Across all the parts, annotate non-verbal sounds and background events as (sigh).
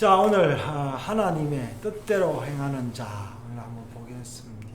자 오늘 아, 하나님의 뜻대로 행하는 자 오늘 한번 보겠습니다.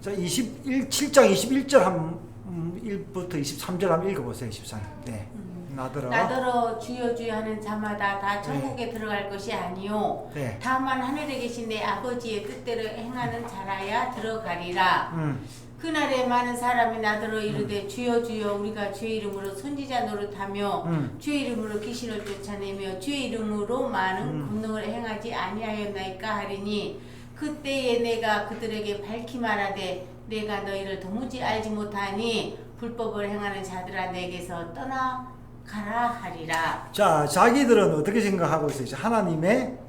자 21, 7장 21절 한 음, 1부터 23절 한번 읽어보세요 24절. 네. 나더러. 나더러 주여 주여 하는 자마다 다 천국에 들어갈 것이 아니요 네. 다만 하늘에 계신 내 아버지의 뜻대로 행하는 자라야 들어가리라 음. 그날에 많은 사람이 나더러 이르되 주여 주여 우리가 주의 이름으로 선지자 노릇하며 음. 주의 이름으로 귀신을 쫓아내며 주의 이름으로 많은 음. 권능을 행하지 아니하였나이까 하리니 그때에 내가 그들에게 밝히 말하되 내가 너희를 도무지 알지 못하니 불법을 행하는 자들아 내게서 떠나 가라 하리라 자 자기들은 어떻게 생각하고 있어요? 하나님의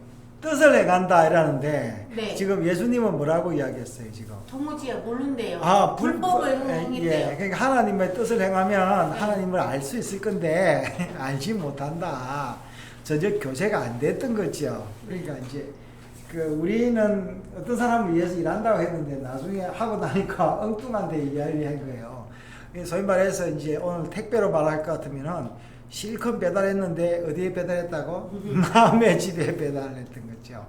뜻을 행한다 이라는데 네. 지금 예수님은 뭐라고 이야기했어요 지금? 도무지 모른대요 아, 불- 불법을 예, 행했대요 예, 그러니까 하나님의 뜻을 행하면 하나님을 알 수 있을 건데 (laughs) 알지 못한다. 전혀 교제가 안 됐던 거죠. 그러니까 이제 그 우리는 어떤 사람을 위해서 일한다고 했는데 나중에 하고 나니까 (laughs) 엉뚱한 데 이야기한 거예요. 소위 말해서 이제 오늘 택배로 말할 것 같으면은 실컷 배달했는데 어디에 배달했다고? (laughs) 남의 집에 배달했던 거죠.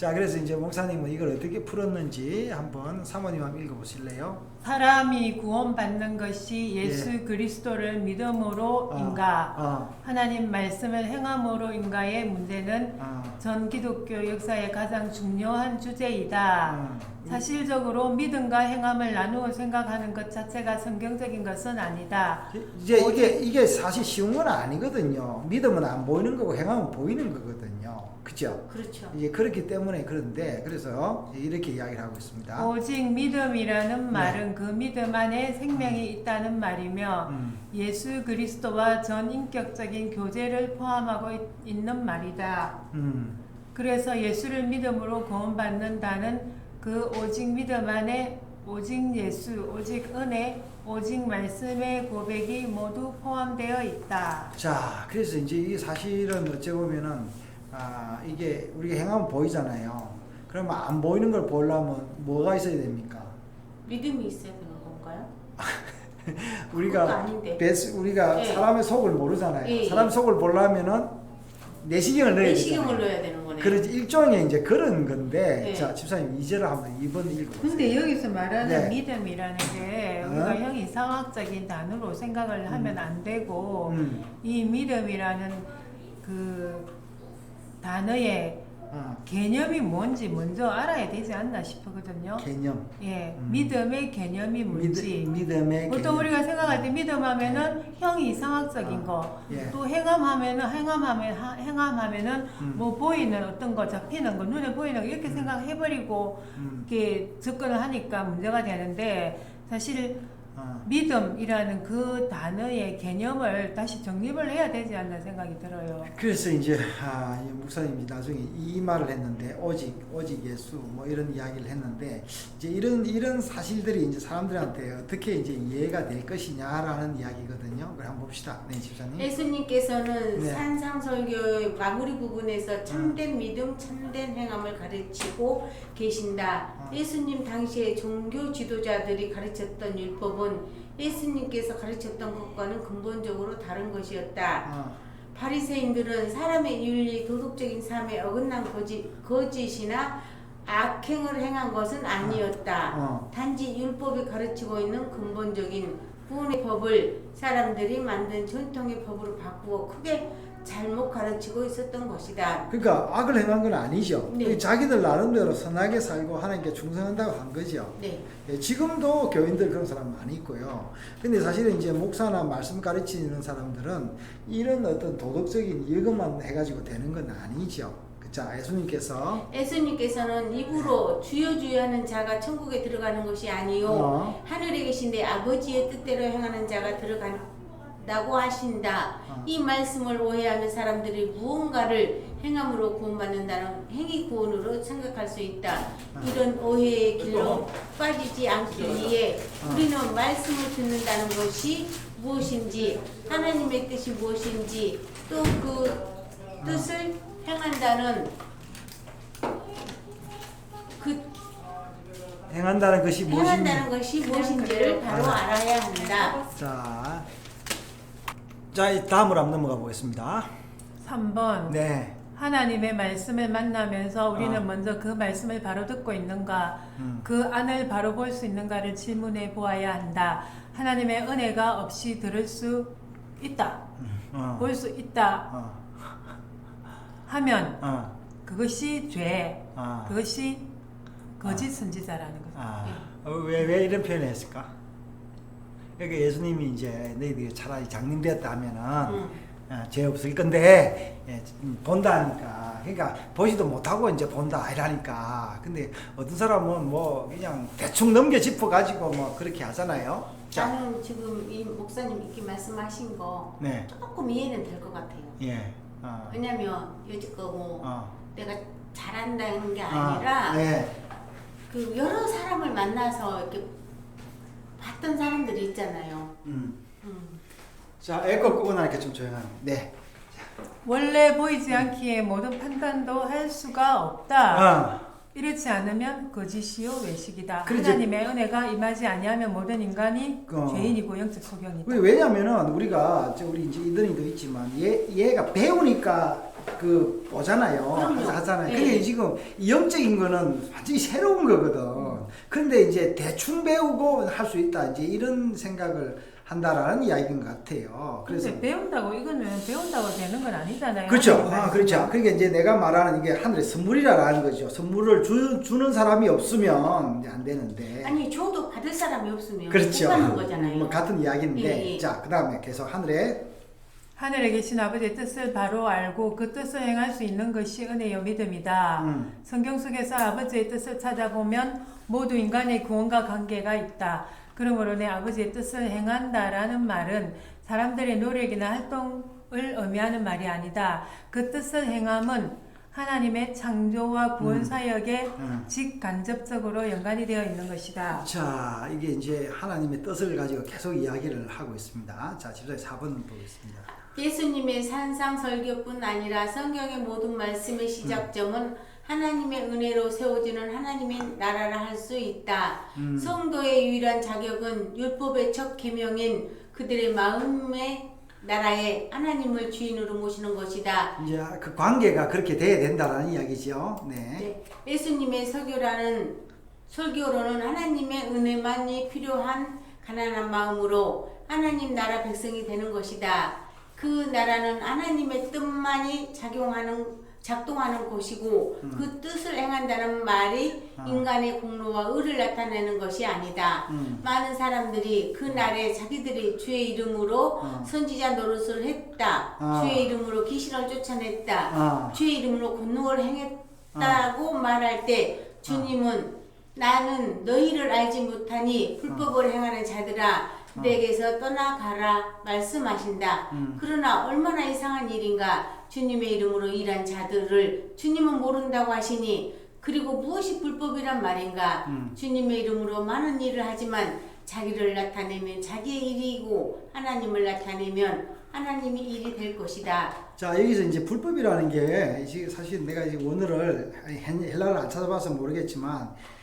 자, 그래서 이제 목사님은 이걸 어떻게 풀었는지 한번 사모님 한번 읽어보실래요? 사람이 구원받는 것이 예수 그리스도를 믿음으로 예. 어, 인가 어, 하나님 말씀을 행함으로 인가의 문제는 어, 전 기독교 역사의 가장 중요한 주제이다. 어. 사실적으로 믿음과 행함을 나누어 생각하는 것 자체가 성경적인 것은 아니다. 이제 이게 이게 사실 쉬운 건 아니거든요. 믿음은 안 보이는 거고 행함은 보이는 거거든요. 그죠? 그렇죠 이게 그렇기 때문에 그런데 그래서 이렇게 이야기를 하고 있습니다. 오직 믿음이라는 네. 말은 그 믿음 안에 생명이 있다는 말이며 음, 예수 그리스도와 전 인격적인 교제를 포함하고 있- 있는 말이다. 음, 그래서 예수를 믿음으로 구원받는다는 그 오직 믿음 안에 오직 예수, 오직 은혜, 오직 말씀의 고백이 모두 포함되어 있다. 자, 그래서 이제 이게 사실은 어찌 보면은 아 이게 우리가 행하면 보이잖아요. 그러면 안 보이는 걸 보려면 뭐가 있어야 됩니까? 믿음이 있어야 되는 건가요? (laughs) 우리가 아닌데. 베스, 우리가 네. 사람의 속을 모르잖아요. 예, 예. 사람 속을 보려면은 내시경을 넣어야 내시경을 되잖아요. 넣어야 되는 거네요 그렇지 일종의 이제 그런 건데 네. 자 집사님 2절을 한번 2번 읽어 보세요. 근데 여기서 말하는 네. 믿음이라는 게 어? 우리가 형이 상학적인 단어로 생각을 하면 안 되고 음, 이 믿음이라는 그 단어의 어, 개념이 뭔지 먼저 알아야 되지 않나 싶거든요. 개념. 예, 음. 믿음의 개념이 뭔지. 믿, 믿음의 보통 개념. 우리가 생각할 때 믿음하면은 형이 이상학적인 아, 거, 예. 또 행함하면은 행함하면 하- 행함하면은 음. 뭐 보이는 어떤 거 잡히는 거 눈에 보이는 거 이렇게 음. 생각해버리고 음, 이렇게 접근을 하니까 문제가 되는데 사실 어. 믿음이라는 그 단어의 개념을 다시 정립을 해야 되지 않나 생각이 들어요. 그래서 이제 아, 이 목사님이 나중에 이 말을 했는데 오직 오직 예수 뭐 이런 이야기를 했는데 이제 이런 이런 사실들이 이제 사람들한테 어떻게 이제 이해가 될 것이냐라는 이야기거든요. 그걸 한번 봅시다. 네, 집사님. 예수님께서는 네. 산상설교의 마무리 부분에서 참된 믿음, 참된 행함을 가르치고 계신다. 어. 예수님 당시에 종교 지도자들이 가르쳤던 율법은 예수님께서 가르쳤던 것과는 근본적으로 다른 것이었다. 어, 바리새인들은 사람의 윤리, 도덕적인 삶에 어긋난 거짓, 거짓이나 악행을 행한 것은 아니었다. 어. 단지 율법이 가르치고 있는 근본적인 구원의 법을 사람들이 만든 전통의 법으로 바꾸어 크게 잘못 가르치고 있었던 것이다. 그러니까 악을 행한 건 아니죠. 네. 자기들 나름대로 선하게 살고 하나님께 충성한다고 한 거죠. 네. 예, 지금도 교인들 그런 사람 많이 있고요. 근데 사실은 이제 목사나 말씀 가르치는 사람들은 이런 어떤 도덕적인 이것만 해가지고 되는 건 아니죠. 자, 예수님께서 예수님께서는 입으로 주여 주여 하는 자가 천국에 들어가는 것이 아니요 어, 하늘에 계신 내 아버지의 뜻대로 행하는 자가 들어간다고 하신다. 어. 이 말씀을 오해하는 사람들이 무언가를 행함으로 구원받는다는 행위 구원으로 생각할 수 있다. 어. 이런 오해의 길로 빠지지 않기 위해 어. 우리는 말씀을 듣는다는 것이 무엇인지 하나님의 뜻이 무엇인지 또그 뜻을 행한다는 그 행한다는 것이 무엇인지 행한다는 것이 무엇인지를 바로 아. 알아야 한다. 자, 자, 이 다음으로 한번 넘어가 보겠습니다. 3번 네. 하나님의 말씀을 만나면서 우리는 아. 먼저 그 말씀을 바로 듣고 있는가 음. 그 안을 바로 볼 수 있는가를 질문해 보아야 한다. 하나님의 은혜가 없이 들을 수 있다. 어. 볼 수 있다 어. 하면 어. 그것이 죄, 아. 그것이 거짓 선지자라는 거죠. 아. 어, 왜, 왜 이런 표현을 했을까? 그러니까 예수님이 이제 너희들이 차라리 장님 되었다 하면은 음. 어, 죄 없을 건데 예, 음, 본다니까 그러니까 보지도 못하고 이제 본다 이라니까 근데 어떤 사람은 뭐 그냥 대충 넘겨 짚어 가지고 뭐 그렇게 하잖아요 자, 나는 지금 이 목사님 이렇게 말씀하신 거 네, 조금 이해는 될 것 같아요. 예, 어, 왜냐면 여지껏 뭐 어, 내가 잘한다는 게 아, 아니라 네, 그 여러 사람을 만나서 이렇게 봤던 사람들이 있잖아요. 음. 음. 자, 에코 끄고 나니까 좀 조용하네. 네, 원래 보이지 않기에 모든 판단도 할 수가 없다. 어, 이렇지 않으면 거짓이요 외식이다. 그러지. 하나님의 은혜가 임하지 아니하면 모든 인간이 어. 죄인이고 영적 소경이다. 왜- 왜냐면은 우리가 저 우리 이제 이든이도 있지만 얘 얘가 배우니까 그 보잖아요. 그럼요. 하잖아요. 네. 그게 지금 영적인 거는 완전히 새로운 거거든. 그런데 이제 대충 배우고 할 수 있다. 이제 이런 생각을 한다라는 이야기인 것 같아요. 그래서 근데 배운다고 이거는 배운다고 되는 건 아니잖아요. 그렇죠. 아. 그렇죠. 그러니까 이제 내가 말하는 이게 하늘의 선물이라는 거죠. 선물을 주, 주는 사람이 없으면 이제 안 되는데. 아니 줘도 받을 사람이 없으면 네. 그렇죠. 못 받는 거잖아요. 뭐 같은 이야기인데. 예, 예. 자, 그다음에 계속 하늘에 하늘에 계신 아버지의 뜻을 바로 알고 그 뜻을 행할 수 있는 것이 은혜요 믿음이다. 음. 성경 속에서 아버지의 뜻을 찾아보면 모두 인간의 구원과 관계가 있다. 그러므로 내 아버지의 뜻을 행한다라는 말은 사람들의 노력이나 활동을 의미하는 말이 아니다. 그 뜻을 행함은 하나님의 창조와 구원 음. 사역에 음. 직간접적으로 연관이 되어 있는 것이다. 자, 이게 이제 하나님의 뜻을 가지고 계속 이야기를 하고 있습니다. 자, 집사의 4번 보겠습니다. 예수님의 산상 설교뿐 아니라 성경의 모든 말씀의 시작점은 하나님의 은혜로 세워지는 하나님의 나라라 할 수 있다. 음. 성도의 유일한 자격은 율법의 첫 계명인 그들의 마음의 나라에 하나님을 주인으로 모시는 것이다. 이제 그 관계가 그렇게 돼야 된다라는 이야기죠. 네. 네, 예수님의 설교라는 설교로는 하나님의 은혜만이 필요한 가난한 마음으로 하나님 나라 백성이 되는 것이다. 그 나라는 하나님의 뜻만이 작용하는 작동하는 곳이고 음. 그 뜻을 행한다는 말이 아. 인간의 공로와 의를 나타내는 것이 아니다. 음. 많은 사람들이 그 날에 자기들이 주의 이름으로 어. 선지자 노릇을 했다. 아. 주의 이름으로 귀신을 쫓아냈다. 아. 주의 이름으로 권능을 행했다고 말할 때 주님은 나는 너희를 알지 못하니 불법을 행하는 자들아 내게서 떠나가라 말씀하신다. 음. 그러나 얼마나 이상한 일인가 주님의 이름으로 일한 자들을 주님은 모른다고 하시니 그리고 무엇이 불법이란 말인가 음. 주님의 이름으로 많은 일을 하지만 자기를 나타내면 자기의 일이고 하나님을 나타내면 하나님의 일이 될 것이다. 자, 여기서 이제 불법이라는 게 사실 내가 헬- 헬라를 안 찾아봐서 모르겠지만 이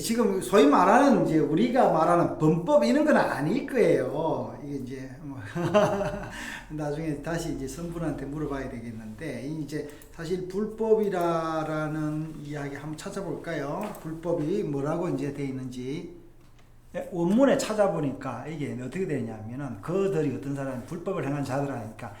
지금 소위 말하는 이제 우리가 말하는 범법 이런 건 아닐 거예요. 이게 이제 뭐 (laughs) 나중에 다시 이제 선분한테 물어봐야 되겠는데 이 이제 사실 불법이라는 이야기 한번 찾아볼까요? 불법이 뭐라고 이제 돼 있는지 예, 원문에 찾아보니까 이게 어떻게 되냐면은 그들이 어떤 사람이 불법을 행한 자들하니까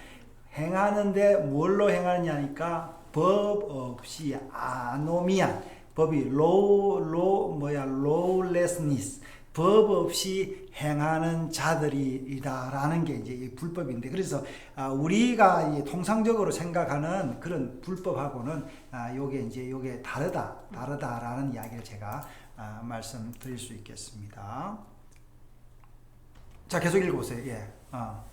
행하는데 뭘로 행하느냐니까 법 없이 아노미안 법이 로로 뭐야 lawlessness 법 없이 행하는 자들이다라는 게 이제 이 불법인데 그래서 아, 우리가 이 통상적으로 생각하는 그런 불법하고는 아, 요게 이제 요게 다르다 다르다라는 이야기를 제가 아, 말씀드릴 수 있겠습니다. 자 계속 읽어보세요. 예. 어.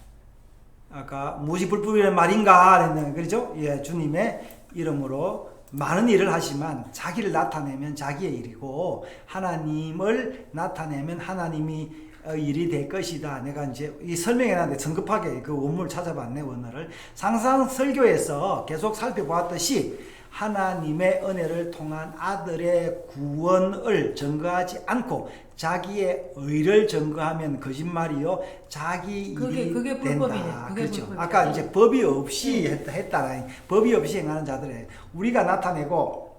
아까 무엇이 불법이란 말인가 했는 그렇죠? 예, 주님의 이름으로 많은 일을 하지만 자기를 나타내면 자기의 일이고 하나님을 나타내면 하나님이 어, 일이 될 것이다. 내가 이제 이 설명해놨는데 성급하게 그 원문을 찾아봤네 원어를 상상 설교에서 계속 살펴보았듯이 하나님의 은혜를 통한 아들의 구원을 증거하지 않고 자기의 의를 증거하면 거짓말이요 자기 그게- 일이 그게 된다. 불법이네. 그게 그렇죠. 불법이네. 아까 이제 법이 없이 했다 했다라 법이 없이 행하는 자들에 우리가 나타내고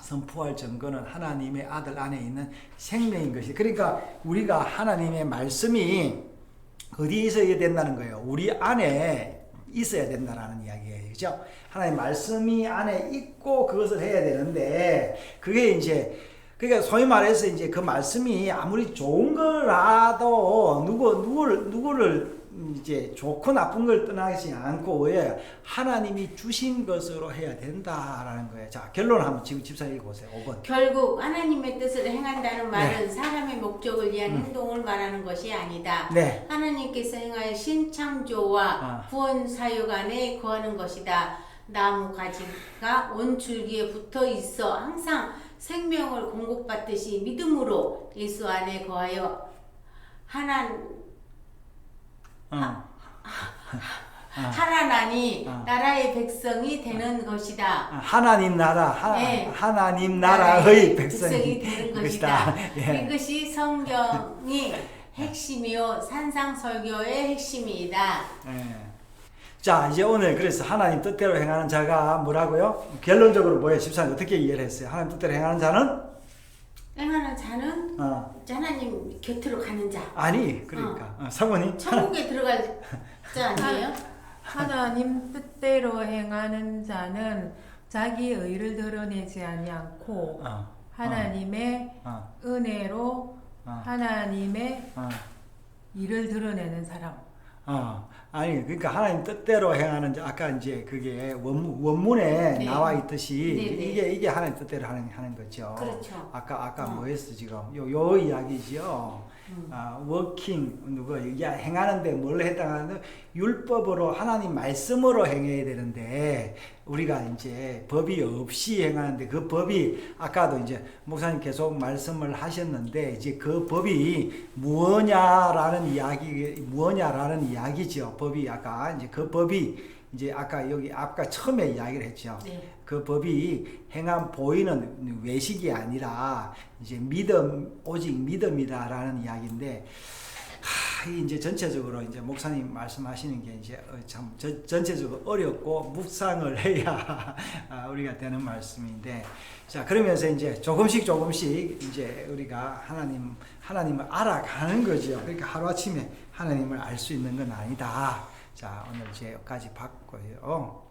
선포할 증거는 하나님의 아들 안에 있는 생명인 것이. 그러니까 우리가 하나님의 말씀이 어디에 있어야 된다는 거예요. 우리 안에 있어야 된다라는 이야기예요. 그죠? 하나님 말씀이 안에 있고 그것을 해야 되는데 그게 이제 그러니까 소위 말해서 이제 그 말씀이 아무리 좋은 거라도 누구 누구를 누구를 이제 좋고 나쁜 걸 떠나지 않고 왜 하나님이 주신 것으로 해야 된다라는 거예요. 자 결론 한번 지금 집사님 읽어보세요. 5번. 결국 하나님의 뜻을 행한다는 말은 네. 사람의 목적을 위한 음. 행동을 말하는 것이 아니다. 네. 하나님께서 행할 신창조와 아. 구원 사역 안에 거하는 것이다. 나무 가지가 온 줄기에 붙어 있어 항상 생명을 공급받듯이 믿음으로 예수 안에 거하여 하나 어. 하나나니 아. 나라의 백성이 되는 것이다. 아, 하나님 나라 하, 네. 하나님 나라의 백성이 백성이 되는 것이다. 것이다. (laughs) 예. 이것이 성경이 핵심이요 산상설교의 핵심이다. 예. 자 이제 오늘 그래서 하나님 뜻대로 행하는 자가 뭐라고요? 결론적으로 뭐예요? 집사님 어떻게 이해를 했어요? 하나님 뜻대로 행하는 자는 행하는 자는 어, 하나님 곁으로 가는 자. 아니 그러니까 어, 사모님 천국에 들어갈 자 아니에요? 하나님 뜻대로 행하는 자는 자기 의를 드러내지 아니않고 어, 하나님의 어, 은혜로 어, 하나님의 어, 일을 드러내는 사람. 어. 아니 그러니까 하나님 뜻대로 행하는 자 아까 이제 그게 원문, 원문에 네. 나와 있듯이 네, 네. 이게 이게 하나님 뜻대로 하는 하는 거죠. 그렇죠. 아까 아까 어. 뭐였어 지금 요 요 이야기죠. 음. 아, 워킹 누구 이게 행하는데 뭘 해당하는 율법으로 하나님 말씀으로 행해야 되는데 우리가 이제 법이 없이 행하는데 그 법이 아까도 이제 목사님 계속 말씀을 하셨는데 이제 그 법이 무엇냐라는 이야기 무엇냐라는 이야기죠. 법이 아까 이제 그 법이 이제 아까 여기 아까 처음에 이야기를 했죠. 네. 그 법이 행함 보이는 외식이 아니라 이제 믿음 오직 믿음이다라는 이야기인데 하, 이 이제 전체적으로 이제 목사님 말씀하시는 게 이제 어, 참 저- 전체적으로 어렵고 묵상을 (laughs) 해야 아, 우리가 되는 말씀인데 자 그러면서 이제 조금씩 조금씩 이제 우리가 하나님 하나님을 알아가는 거죠. 그러니까 하루 아침에 하나님을 알 수 있는 건 아니다. 자 오늘 이제 여기까지 봤고요.